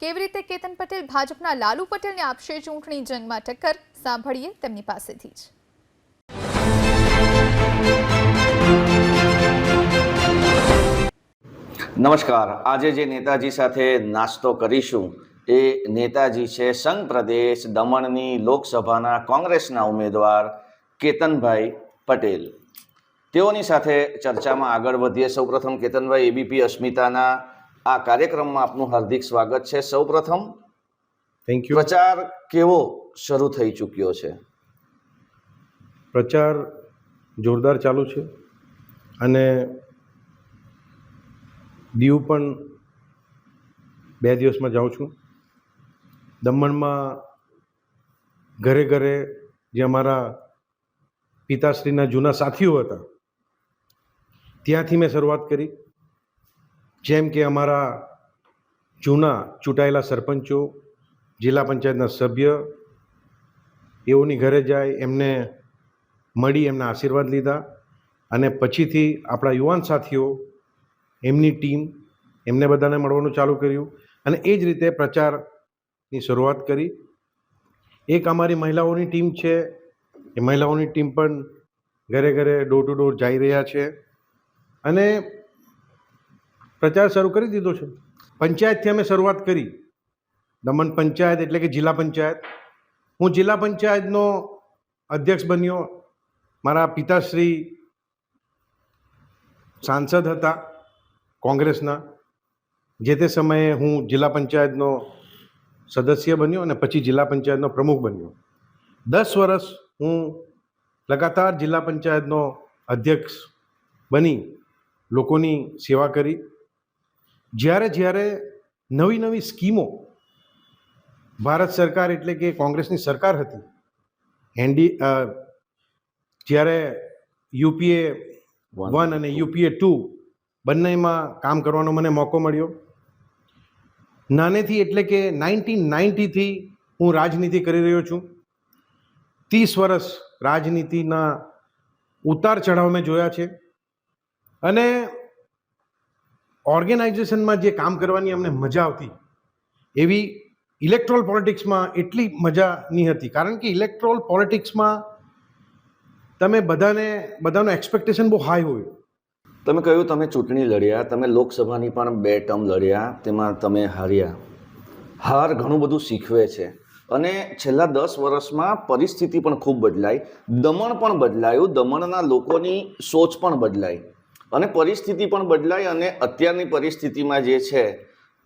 કેવી રીતે કેતન પટેલ ભાજપના લાલુ પટેલને આપશે ચૂંટણી જંગમાં ટક્કર? સાંભળીએ તેમની પાસેથી જ. નમસ્કાર. આજે જે નેતાજી સાથે નાસ્તો કરીશું, એ નેતાજી છે સંઘ પ્રદેશ દમણની લોકસભાના કોંગ્રેસના ઉમેદવાર કેતનભાઈ પટેલ. તેઓની સાથે ચર્ચામાં આગળ વધીએ. સૌપ્રથમ કેતનભાઈ, એબીપી, અસ્મિતાના આ કાર્યક્રમમાં આપનું હાર્દિક સ્વાગત છે. સૌપ્રથમ થેન્ક યુ પ્રચાર કેવો શરૂ થઈ ચૂક્યો છે? પ્રચાર જોરદાર ચાલુ છે અને દીવ પણ બે દિવસમાં જાઉં છું. દમણમાં ઘરે ઘરે જે અમારા પિતાશ્રીના જૂના સાથીઓ હતા ત્યાંથી મેં શરૂઆત કરી. જેમ કે અમારા જૂના ચૂંટાયેલા સરપંચો, જિલ્લા પંચાયતના સભ્ય, એઓની ઘરે જાય, એમને મળી, એમના આશીર્વાદ લીધા અને પછીથી આપણા યુવાન સાથીઓ, એમની ટીમ એમને બધાને મળવાનું ચાલુ કર્યું અને એ જ રીતે પ્રચારની શરૂઆત કરી. એક અમારી મહિલાઓની ટીમ છે, એ મહિલાઓની ટીમ પણ ઘરે ઘરે ડોર ટુ ડોર જઈ રહ્યા છે અને પ્રચાર શરૂ કરી દીધો છે. પંચાયતથી અમે શરૂઆત કરી. દમણ પંચાયત એટલે કે જિલ્લા પંચાયત. હું જિલ્લા પંચાયતનો અધ્યક્ષ બન્યો. મારા પિતાશ્રી સાંસદ હતા કોંગ્રેસના. જે તે સમયે હું જિલ્લા પંચાયતનો સદસ્ય બન્યો અને પછી જિલ્લા પંચાયતનો પ્રમુખ બન્યો. દસ વર્ષ હું લગાતાર જિલ્લા પંચાયતનો અધ્યક્ષ બની લોકોની સેવા કરી. જ્યારે જ્યારે નવી નવી સ્કીમો ભારત સરકાર એટલે કે કોંગ્રેસની સરકાર હતી એનડી જ્યારે યુપીએ વન અને યુપીએ ટુ બંનેમાં કામ કરવાનો મને મોકો મળ્યો. નાનેથી એટલે કે નાઇન્ટીન નાઇન્ટીથી હું રાજનીતિ કરી રહ્યો છું. ત્રીસ વર્ષ રાજનીતિના ઉતાર ચઢાવ મેં જોયા છે. અને ઓર્ગેનાઇઝેશનમાં જે કામ કરવાની અમને મજા આવતી, એવી ઇલેક્ટ્રોલ પોલિટિક્સમાં એટલી મજા નહીં હતી. કારણ કે ઇલેક્ટ્રોલ પોલિટિક્સમાં તમે બધાને, બધાનો એક્સપેક્ટેશન બહુ હાઈ હોય. તમે કહ્યું તમે ચૂંટણી લડ્યા, તમે લોકસભાની પણ બે ટર્મ લડ્યા, તેમાં તમે હાર્યા. હાર ઘણું બધું શીખવે છે. અને છેલ્લા દસ વર્ષમાં પરિસ્થિતિ પણ ખૂબ બદલાઈ, દમણ પણ બદલાયું, દમણના લોકોની સોચ પણ બદલાઈ. અને પરિસ્થિતિ પણ બદલાઈ અને અત્યારની પરિસ્થિતિમાં જે છે,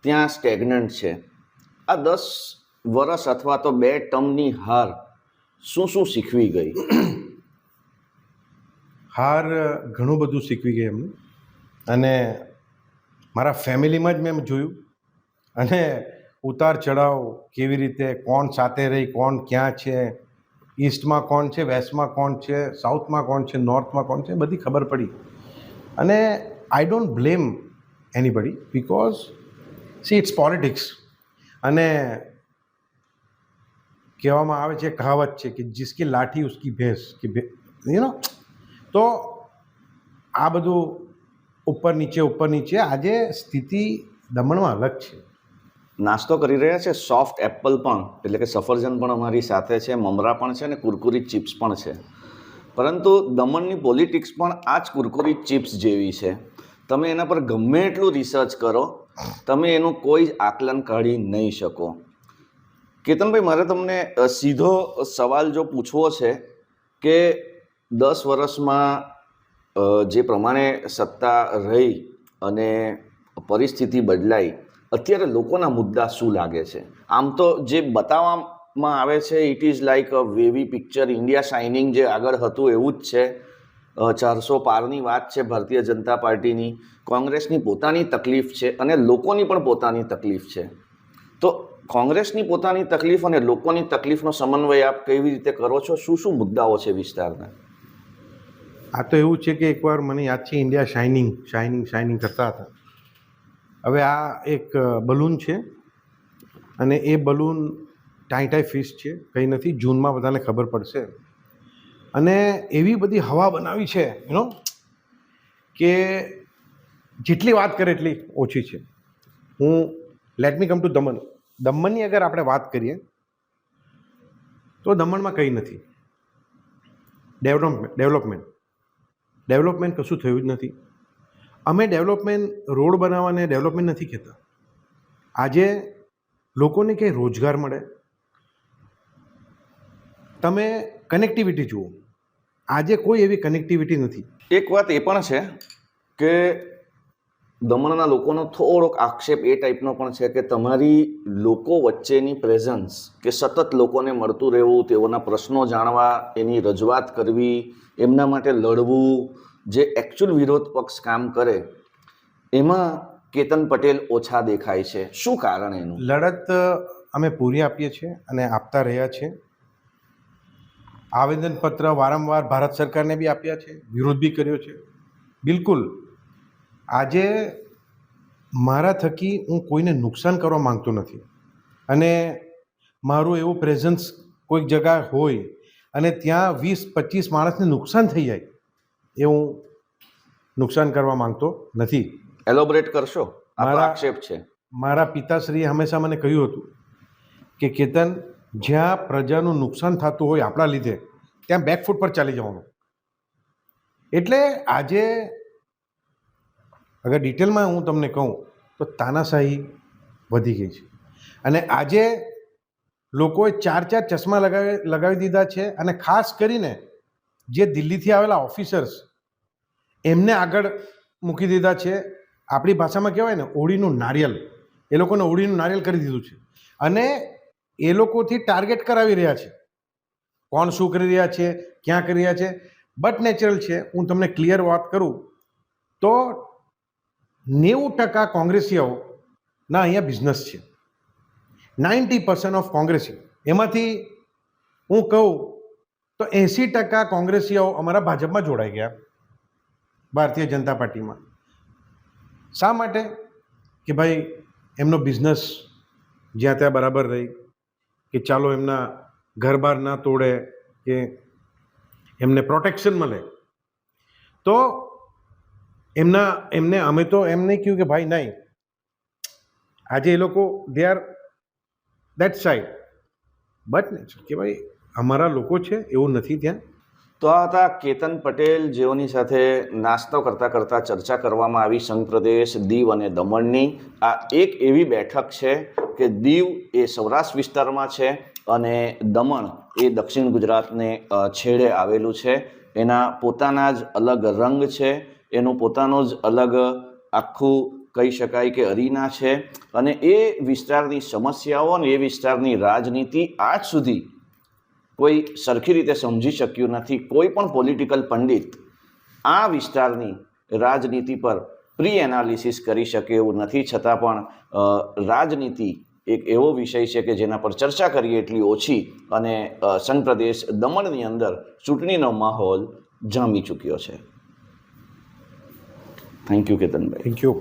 ત્યાં સ્ટેગ્નન્ટ છે. આ દસ વર્ષ અથવા તો બે ટર્મની હાર શું શું શીખવી ગઈ? હાર ઘણું બધું શીખવી ગઈ એમને. અને મારા ફેમિલીમાં જ મેં જોયું. અને ઉતાર ચઢાવ કેવી રીતે, કોણ સાથે રહી, કોણ ક્યાં છે, ઈસ્ટમાં કોણ છે, વેસ્ટમાં કોણ છે, સાઉથમાં કોણ છે, નોર્થમાં કોણ છે, બધી ખબર પડી. અને I don't blame anybody because see it's politics અને કહેવામાં આવે છે, કહાવત છે કે જિસકી લાઠી ઉસકી ભેંસ કે યુ નો તો આ બધું ઉપર નીચે ઉપર નીચે આજે સ્થિતિ દમણમાં અલગ છે. નાસ્તો કરી રહ્યા છે સોફ્ટ એપલ પણ, એટલે કે સફરજન પણ અમારી સાથે છે, મમરા પણ છે અને કુરકુરી ચિપ્સ પણ છે. પરંતુ દમણની પોલિટિક્સ પણ આ જ કુરકુરી ચિપ્સ જેવી છે. તમે એના પર ગમે એટલું રિસર્ચ કરો, તમે એનું કોઈ જ આકલન કાઢી નહીં શકો. કેતનભાઈ, મારે તમને સીધો સવાલ જો પૂછવો છે કે દસ વર્ષમાં જે પ્રમાણે સત્તા રહી અને પરિસ્થિતિ બદલાઈ, અત્યારે લોકોના મુદ્દા શું લાગે છે? આમ તો જે બતાવવામાં આવે છે it is like a wavy picture India shining જે આગળ હતું એવું જ છે. ચારસો પારની વાત છે ભારતીય જનતા પાર્ટીની. કોંગ્રેસની પોતાની તકલીફ છે અને લોકોની પણ પોતાની તકલીફ છે. તો કોંગ્રેસની પોતાની તકલીફ અને લોકોની તકલીફનો સમન્વય આપ કેવી રીતે કરો છો? શું શું મુદ્દાઓ છે વિસ્તારના? આ તો એવું છે કે એકવાર મને યાદ છે ઇન્ડિયા શાઇનિંગ શાઇનિંગ શાઇનિંગ કરતા હતા. હવે આ એક બલૂન છે. અને એ બલૂન ટાઈ ટાઈ ફિશ છે, કંઈ નથી, જૂનમાં બધાને ખબર પડશે. અને એવી બધી હવા બનાવી છે યુનો કે જેટલી વાત કરે એટલી ઓછી છે. હું let me come to Daman. દમણની અગર આપણે વાત કરીએ, તો દમણમાં કંઈ નથી. ડેવલપમેન્ટ ડેવલપમેન્ટ ડેવલપમેન્ટ કશું થયું જ નથી. અમે ડેવલપમેન્ટ રોડ બનાવવાને ડેવલપમેન્ટ નથી કહેતા. આજે લોકોને કંઈ રોજગાર મળે તમે કનેક્ટિવિટી જુઓ. આજે કોઈ એવી કનેક્ટિવિટી નથી. એક વાત એ પણ છે કે દમણના લોકોનો થોડોક આક્ષેપ એ ટાઈપનો પણ છે કે તમારી લોકો વચ્ચેની પ્રેઝન્સ કે સતત લોકોને મળતું રહેવું તેઓના પ્રશ્નો જાણવા એની રજૂઆત કરવી એમના માટે લડવું જે એકચ્યુઅલ વિરોધ પક્ષ કામ કરે એમાં કેતન પટેલ ઓછા દેખાય છે. શું કારણ એનું? લડત અમે પૂરી આપીએ છીએ અને આપતા રહ્યા છે આવેદનપત્ર વારંવાર ભારત સરકારને બી આપ્યા છે વિરોધ બી કર્યો છે. બિલકુલ. આજે મારા થકી હું કોઈને નુકસાન કરવા માંગતો નથી. અને મારું એવું પ્રેઝન્સ કોઈક જગા હોય અને ત્યાં વીસ પચીસ માણસને નુકસાન થઈ જાય એ હું નુકસાન કરવા માંગતો નથી. એલોબરેટ કરશો? મારા- આક્ષેપ છે. મારા પિતાશ્રીએ હંમેશા મને કહ્યું હતું કે કેતન જ્યાં પ્રજાનું નુકસાન થતું હોય આપણા લીધે, ત્યાં બેકફૂટ પર ચાલી જવાનું. એટલે આજે, અગર ડિટેલમાં હું તમને કહું, તો તાનાશાહી વધી ગઈ છે. અને આજે લોકોએ ચાર ચાર ચશ્મા લગાવી લગાવી દીધા છે અને ખાસ કરીને જે દિલ્હીથી આવેલા ઓફિસર્સ એમને આગળ મૂકી દીધા છે. આપણી ભાષામાં કહેવાય ને, ઓળીનું નારિયેલ. એ લોકોને ઓળીનું નારિયેલ કરી દીધું છે. અને એ લોકોથી ટાર્ગેટ કરાવી રહ્યા છે. કોણ શું કરી રહ્યા છે, ક્યાં કરી રહ્યા છે? બટ નેચરલ છે, હું તમને ક્લિયર વાત કરું, તો નેવું ટકા કોંગ્રેસીઓના અહીંયા બિઝનેસ છે. નાઇન્ટી પર્સન્ટ ઓફ કોંગ્રેસી એમાંથી હું કહું, તો એંસી ટકા કોંગ્રેસીઓ અમારા ભાજપમાં જોડાઈ ગયા. ભારતીય જનતા પાર્ટીમાં. શા માટે? કે ભાઈ, એમનો બિઝનેસ જ્યાં ત્યાં બરાબર રહી. કે ચાલો એમના ઘર બાર ના તોડે કે એમને પ્રોટેક્શન મળે. તો એમના, એમને, અમે તો એમ નહીં કહ્યું કે ભાઈ નહીં. આજે એ લોકો they are that side but કે ભાઈ અમારા લોકો છે, એવું નથી ત્યાં. તો આ હતા કેતન પટેલ જેઓની સાથે નાસ્તો કરતાં કરતાં ચર્ચા કરવામાં આવી સંઘ પ્રદેશ, દીવ અને દમણની. આ એક એવી બેઠક છે કે દીવ એ સૌરાષ્ટ્ર વિસ્તારમાં છે અને દમણ એ દક્ષિણ ગુજરાતને છેડે આવેલું છે. એના પોતાના જ અલગ રંગ છે. એનું પોતાનો જ અલગ આખું કહી શકાય કે અરીના છે. અને એ વિસ્તારની સમસ્યાઓ અને એ વિસ્તારની રાજનીતિ આજ સુધી કોઈ સરખી રીતે સમજી શક્યું નથી, કોઈ પણ પોલિટિકલ પંડિત આ વિસ્તારની રાજનીતિ પર પ્રી એનાલિસિસ કરી શકે એવું નથી, છતાં પણ રાજનીતિ એક એવો વિષય છે કે જેના પર ચર્ચા કરીએ એટલી ઓછી અને સંપ્રદેશ દમણની અંદર ચૂંટણીનો માહોલ જામી ચૂક્યો છે. Thank you Ketanbhai. Thank you